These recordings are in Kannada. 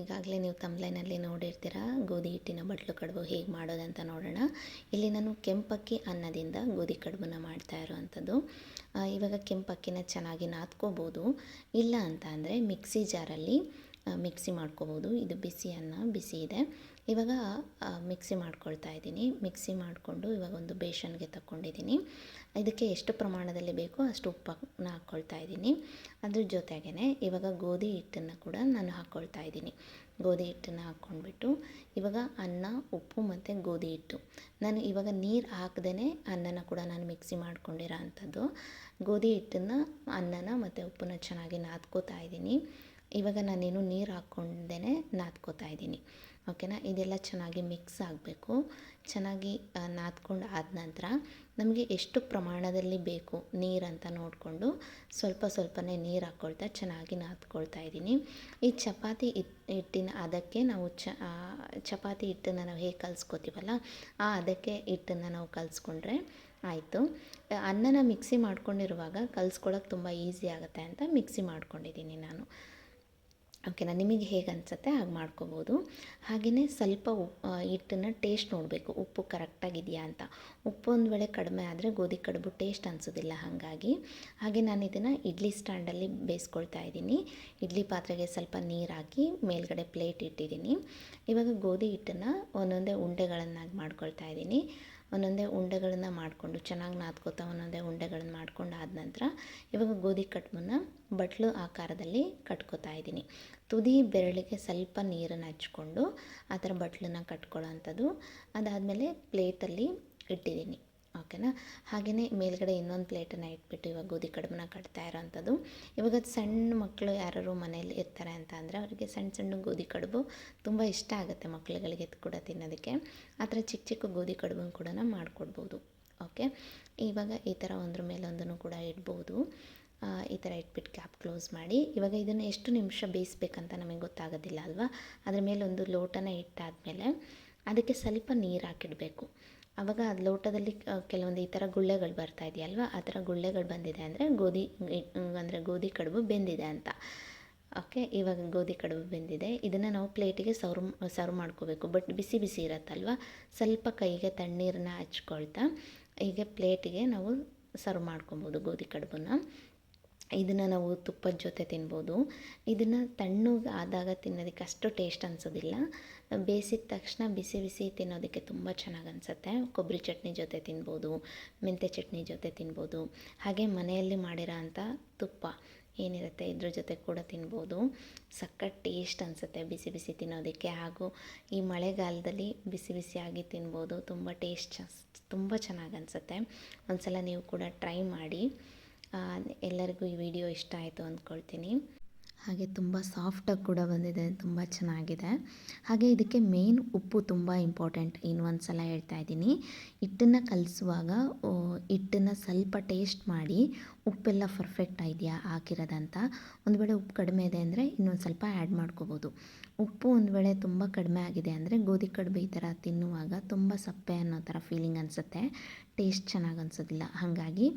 ಈಗಾಗಲೇ ನೀವು ತಂಬ್ಲೈನಲ್ಲಿ ನೋಡಿರ್ತೀರ, ಗೋಧಿ ಹಿಟ್ಟಿನ ಬಟ್ಲು ಕಡುಬು ಹೇಗೆ ಮಾಡೋದಂತ ನೋಡೋಣ. ಇಲ್ಲಿ ನಾನು ಕೆಂಪಕ್ಕಿ ಅನ್ನದಿಂದ ಗೋಧಿ ಕಡುಬನ್ನ ಮಾಡ್ತಾ ಇರುವಂಥದ್ದು ಇವಾಗ ಕೆಂಪಕ್ಕಿನ ಚೆನ್ನಾಗಿ ನಾದ್ಕೋಬೋದು. ಇಲ್ಲ ಅಂತ ಅಂದರೆ ಮಿಕ್ಸಿ ಜಾರಲ್ಲಿ ಮಿಕ್ಸಿ ಮಾಡ್ಕೋಬೋದು. ಇದು ಬಿಸಿ ಅನ್ನ, ಬಿಸಿ ಇದೆ. ಇವಾಗ ಮಿಕ್ಸಿ ಮಾಡ್ಕೊಳ್ತಾ ಇದ್ದೀನಿ. ಮಿಕ್ಸಿ ಮಾಡಿಕೊಂಡು ಇವಾಗ ಒಂದು ಬೇಷನ್ಗೆ ತಗೊಂಡಿದ್ದೀನಿ ಇದಕ್ಕೆ ಎಷ್ಟು ಪ್ರಮಾಣದಲ್ಲಿ ಬೇಕೋ ಅಷ್ಟು ಉಪ್ಪನ್ನ ಹಾಕ್ಕೊಳ್ತಾ ಇದ್ದೀನಿ. ಅದ್ರ ಜೊತೆಗೇ ಇವಾಗ ಗೋಧಿ ಹಿಟ್ಟನ್ನು ಕೂಡ ನಾನು ಹಾಕ್ಕೊಳ್ತಾ ಇದ್ದೀನಿ. ಗೋಧಿ ಹಿಟ್ಟನ್ನು ಹಾಕ್ಕೊಂಡ್ಬಿಟ್ಟು ಇವಾಗ ಅನ್ನ, ಉಪ್ಪು ಮತ್ತು ಗೋಧಿ ಹಿಟ್ಟು. ನಾನು ಇವಾಗ ನೀರು ಹಾಕ್ದೇ ಅನ್ನನ ಕೂಡ ನಾನು ಮಿಕ್ಸಿ ಮಾಡ್ಕೊಂಡಿರೋ ಅಂಥದ್ದು. ಗೋಧಿ ಹಿಟ್ಟನ್ನು, ಅನ್ನನ ಮತ್ತು ಉಪ್ಪನ್ನ ಚೆನ್ನಾಗಿ ನಾದ್ಕೋತಾ ಇದ್ದೀನಿ. ಇವಾಗ ನಾನೇನು ನೀರು ಹಾಕ್ಕೊಂಡೇ ನಾದ್ಕೋತಾ ಇದ್ದೀನಿ. ಓಕೆನಾ? ಇದೆಲ್ಲ ಚೆನ್ನಾಗಿ ಮಿಕ್ಸ್ ಆಗಬೇಕು. ಚೆನ್ನಾಗಿ ನಾದ್ಕೊಂಡು ಆದ ನಂತರ ನಮಗೆ ಎಷ್ಟು ಪ್ರಮಾಣದಲ್ಲಿ ಬೇಕು ನೀರಂತ ನೋಡಿಕೊಂಡು ಸ್ವಲ್ಪ ಸ್ವಲ್ಪನೇ ನೀರು ಹಾಕ್ಕೊಳ್ತಾ ಚೆನ್ನಾಗಿ ನಾದ್ಕೊಳ್ತಾ ಇದ್ದೀನಿ. ಈ ಚಪಾತಿ ಹಿಟ್ ಹಿಟ್ಟಿನ ಅದಕ್ಕೆ ನಾವು ಚ ಚಪಾತಿ ಹಿಟ್ಟನ್ನು ನಾವು ಹೇಗೆ ಕಲಿಸ್ಕೋತೀವಲ್ಲ, ಆ ಅದಕ್ಕೆ ಹಿಟ್ಟನ್ನು ನಾವು ಕಲಿಸ್ಕೊಂಡ್ರೆ ಆಯಿತು. ಅನ್ನನ ಮಿಕ್ಸಿ ಮಾಡ್ಕೊಂಡಿರುವಾಗ ಕಲಿಸ್ಕೊಳಕ್ಕೆ ತುಂಬ ಈಸಿ ಆಗುತ್ತೆ ಅಂತ ಮಿಕ್ಸಿ ಮಾಡ್ಕೊಂಡಿದ್ದೀನಿ ನಾನು. ಓಕೆನಾ ನಿಮಗೆ ಹೇಗೆ ಅನಿಸುತ್ತೆ ಹಾಗೆ ಮಾಡ್ಕೋಬೋದು. ಹಾಗೆಯೇ ಸ್ವಲ್ಪ ಉಪ್ಪು ಹಿಟ್ಟನ್ನು ಟೇಸ್ಟ್ ನೋಡಬೇಕು. ಉಪ್ಪು ಕರೆಕ್ಟಾಗಿದೆಯಾ ಅಂತ. ಉಪ್ಪು ಒಂದು ವೇಳೆ ಕಡಿಮೆ ಆದರೆ ಗೋಧಿ ಕಡುಬು ಟೇಸ್ಟ್ ಅನಿಸೋದಿಲ್ಲ ಹಾಗಾಗಿ. ಹಾಗೆ ನಾನು ಇದನ್ನು ಇಡ್ಲಿ ಸ್ಟ್ಯಾಂಡಲ್ಲಿ ಬೇಯಿಸ್ಕೊಳ್ತಾ ಇದ್ದೀನಿ. ಇಡ್ಲಿ ಪಾತ್ರೆಗೆ ಸ್ವಲ್ಪ ನೀರು ಹಾಕಿ ಮೇಲ್ಗಡೆ ಪ್ಲೇಟ್ ಇಟ್ಟಿದ್ದೀನಿ. ಇವಾಗ ಗೋಧಿ ಹಿಟ್ಟನ್ನು ಒಂದೊಂದೇ ಉಂಡೆಗಳನ್ನಾಗಿ ಮಾಡ್ಕೊಳ್ತಾ ಇದ್ದೀನಿ. ಒಂದೊಂದೇ ಉಂಡೆಗಳನ್ನು ಮಾಡಿಕೊಂಡು ಚೆನ್ನಾಗಿ ನಾದ್ಕೋತಾ ಒಂದೊಂದೇ ಉಂಡೆಗಳನ್ನು ಮಾಡ್ಕೊಂಡು ಆದ ನಂತರ ಇವಾಗ ಗೋಧಿ ಕಟ್ಮನ್ನ ಬಟ್ಲು ಆಕಾರದಲ್ಲಿ ಕಟ್ಕೋತಾ ಇದ್ದೀನಿ. ತುದಿ ಬೆರಳಿಗೆ ಸ್ವಲ್ಪ ನೀರನ್ನು ಹಚ್ಕೊಂಡು ಆ ಥರ ಬಟ್ಲನ್ನ ಕಟ್ಕೊಳ್ಳೋ ಅಂಥದ್ದು ಅದಾದಮೇಲೆ ಪ್ಲೇಟಲ್ಲಿ ಇಟ್ಟಿದ್ದೀನಿ. ಓಕೆನಾ? ಹಾಗೆಯೇ ಮೇಲ್ಗಡೆ ಇನ್ನೊಂದು ಪ್ಲೇಟನ್ನು ಇಟ್ಬಿಟ್ಟು ಇವಾಗ ಗೋಧಿ ಕಡುಬನ್ನ ಕಟ್ತಾ ಇರೋವಂಥದ್ದು ಇವಾಗ ಸಣ್ಣ ಮಕ್ಕಳು ಯಾರು ಮನೇಲಿ ಇರ್ತಾರೆ ಅಂತ ಅಂದರೆ ಅವರಿಗೆ ಸಣ್ಣ ಸಣ್ಣ ಗೋಧಿ ಕಡುಬು ತುಂಬ ಇಷ್ಟ ಆಗುತ್ತೆ ಮಕ್ಕಳುಗಳಿಗೆ ಕೂಡ ತಿನ್ನೋದಕ್ಕೆ. ಆ ಥರ ಚಿಕ್ಕ ಚಿಕ್ಕ ಗೋಧಿ ಕಡುಬನ್ನು ಕೂಡ ಮಾಡಿಕೊಡ್ಬೋದು. ಓಕೆ? ಇವಾಗ ಈ ಥರ ಒಂದ್ರ ಮೇಲೊಂದನ್ನು ಕೂಡ ಇಡ್ಬೋದು. ಈ ಥರ ಇಟ್ಬಿಟ್ಟು ಕ್ಯಾಪ್ ಕ್ಲೋಸ್ ಮಾಡಿ. ಇವಾಗ ಇದನ್ನು ಎಷ್ಟು ನಿಮಿಷ ಬೇಯಿಸ್ಬೇಕಂತ ನಮಗೆ ಗೊತ್ತಾಗೋದಿಲ್ಲ ಅಲ್ವಾ? ಅದ್ರ ಮೇಲೆ ಒಂದು ಲೋಟನ ಇಟ್ಟಾದಮೇಲೆ ಅದಕ್ಕೆ ಸ್ವಲ್ಪ ನೀರು ಹಾಕಿಡಬೇಕು. ಆವಾಗ ಅದು ಲೋಟದಲ್ಲಿ ಕೆಲವೊಂದು ಈ ಥರ ಗುಳ್ಳೆಗಳು ಬರ್ತಾ ಇದೆಯಲ್ವ? ಆ ಥರ ಗುಳ್ಳೆಗಳು ಬಂದಿದೆ ಅಂದರೆ ಗೋಧಿ ಅಂದರೆ ಗೋಧಿ ಕಡುಬು ಬೆಂದಿದೆ ಅಂತ. ಓಕೆ, ಇವಾಗ ಗೋಧಿ ಕಡುಬು ಬೆಂದಿದೆ. ಇದನ್ನು ನಾವು ಪ್ಲೇಟಿಗೆ ಸರ್ವ್ ಸರ್ವ್ ಮಾಡ್ಕೋಬೇಕು. ಬಟ್ ಬಿಸಿ ಬಿಸಿ ಇರತ್ತಲ್ವ? ಸ್ವಲ್ಪ ಕೈಗೆ ತಣ್ಣೀರನ್ನ ಹಚ್ಕೊಳ್ತಾ, ಹೀಗೆ ಪ್ಲೇಟಿಗೆ ನಾವು ಸರ್ವ್ ಮಾಡ್ಕೊಬೋದು ಗೋಧಿ ಕಡುಬನ್ನ. ಇದನ್ನು ನಾವು ತುಪ್ಪದ ಜೊತೆ ತಿನ್ಬೋದು. ಇದನ್ನು ತಣ್ಣಗೆ ಆದಾಗ ತಿನ್ನೋದಕ್ಕೆ ಅಷ್ಟು ಟೇಸ್ಟ್ ಅನಿಸೋದಿಲ್ಲ. ಬೇಯಿಸಿದ ತಕ್ಷಣ ಬಿಸಿ ಬಿಸಿ ತಿನ್ನೋದಕ್ಕೆ ತುಂಬ ಚೆನ್ನಾಗಿ ಅನಿಸುತ್ತೆ. ಕೊಬ್ಬರಿ ಚಟ್ನಿ ಜೊತೆ ತಿನ್ಬೋದು, ಮೆಂತ್ಯ ಚಟ್ನಿ ಜೊತೆ ತಿನ್ಬೋದು. ಹಾಗೆ ಮನೆಯಲ್ಲಿ ಮಾಡಿರೋ ತುಪ್ಪ ಏನಿರುತ್ತೆ ಇದ್ರ ಜೊತೆ ಕೂಡ ತಿನ್ಬೋದು. ಸಖತ್ ಟೇಸ್ಟ್ ಅನಿಸುತ್ತೆ ಬಿಸಿ ಬಿಸಿ ತಿನ್ನೋದಕ್ಕೆ. ಹಾಗೂ ಈ ಮಳೆಗಾಲದಲ್ಲಿ ಬಿಸಿ ಬಿಸಿಯಾಗಿ ತಿನ್ಬೋದು. ತುಂಬ ಟೇಸ್ಟ್ ತುಂಬ ಚೆನ್ನಾಗಿ ಅನಿಸುತ್ತೆ. ಒಂದ್ಸಲ ನೀವು ಕೂಡ ಟ್ರೈ ಮಾಡಿ. ಎಲ್ಲರಿಗೂ ಈ ವಿಡಿಯೋ ಇಷ್ಟ ಆಯಿತು ಅಂದ್ಕೊಳ್ತೀನಿ. ಹಾಗೆ ತುಂಬ ಸಾಫ್ಟಾಗಿ ಕೂಡ ಬಂದಿದೆ, ತುಂಬ ಚೆನ್ನಾಗಿದೆ. ಹಾಗೆ ಇದಕ್ಕೆ ಮೇನ್ ಉಪ್ಪು ತುಂಬ ಇಂಪಾರ್ಟೆಂಟ್ ಇನ್ನೊಂದು ಸಲ ಹೇಳ್ತಾ ಇದ್ದೀನಿ. ಹಿಟ್ಟನ್ನು ಕಲಿಸುವಾಗ ಹಿಟ್ಟನ್ನು ಸ್ವಲ್ಪ ಟೇಸ್ಟ್ ಮಾಡಿ ಉಪ್ಪೆಲ್ಲ ಪರ್ಫೆಕ್ಟ್ ಇದೆಯಾ ಹಾಕಿರೋದಂತ ಒಂದು ವೇಳೆ ಉಪ್ಪು ಕಡಿಮೆ ಇದೆ ಅಂದರೆ ಇನ್ನೊಂದು ಸ್ವಲ್ಪ ಆ್ಯಡ್ ಮಾಡ್ಕೋಬೋದು. ಉಪ್ಪು ಒಂದು ವೇಳೆ ತುಂಬ ಕಡಿಮೆ ಆಗಿದೆ ಅಂದರೆ ಗೋಧಿ ಕಡುಬು ಈ ಥರ ತಿನ್ನುವಾಗ ತುಂಬ ಸಪ್ಪೆ ಅನ್ನೋ ಥರ ಫೀಲಿಂಗ್ ಅನಿಸುತ್ತೆ. ಟೇಸ್ಟ್ ಚೆನ್ನಾಗಿ ಅನಿಸೋದಿಲ್ಲ. ಹಾಗಾಗಿ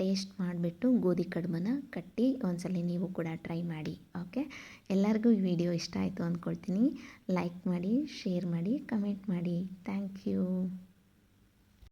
ಟೇಸ್ಟ್ ಮಾಡಿಬಿಟ್ಟು ಗೋಧಿ ಕಡುಬನ್ನ ಕಟ್ಟಿ ಒಂದ್ಸಲ ನೀವು ಕೂಡ ಟ್ರೈ ಮಾಡಿ ಓಕೆ ಎಲ್ಲರಿಗೂ ಈ ವಿಡಿಯೋ ಇಷ್ಟ ಆಯಿತು ಅಂದ್ಕೊಳ್ತೀನಿ ಲೈಕ್ ಮಾಡಿ ಶೇರ್ ಮಾಡಿ ಕಮೆಂಟ್ ಮಾಡಿ. Thank you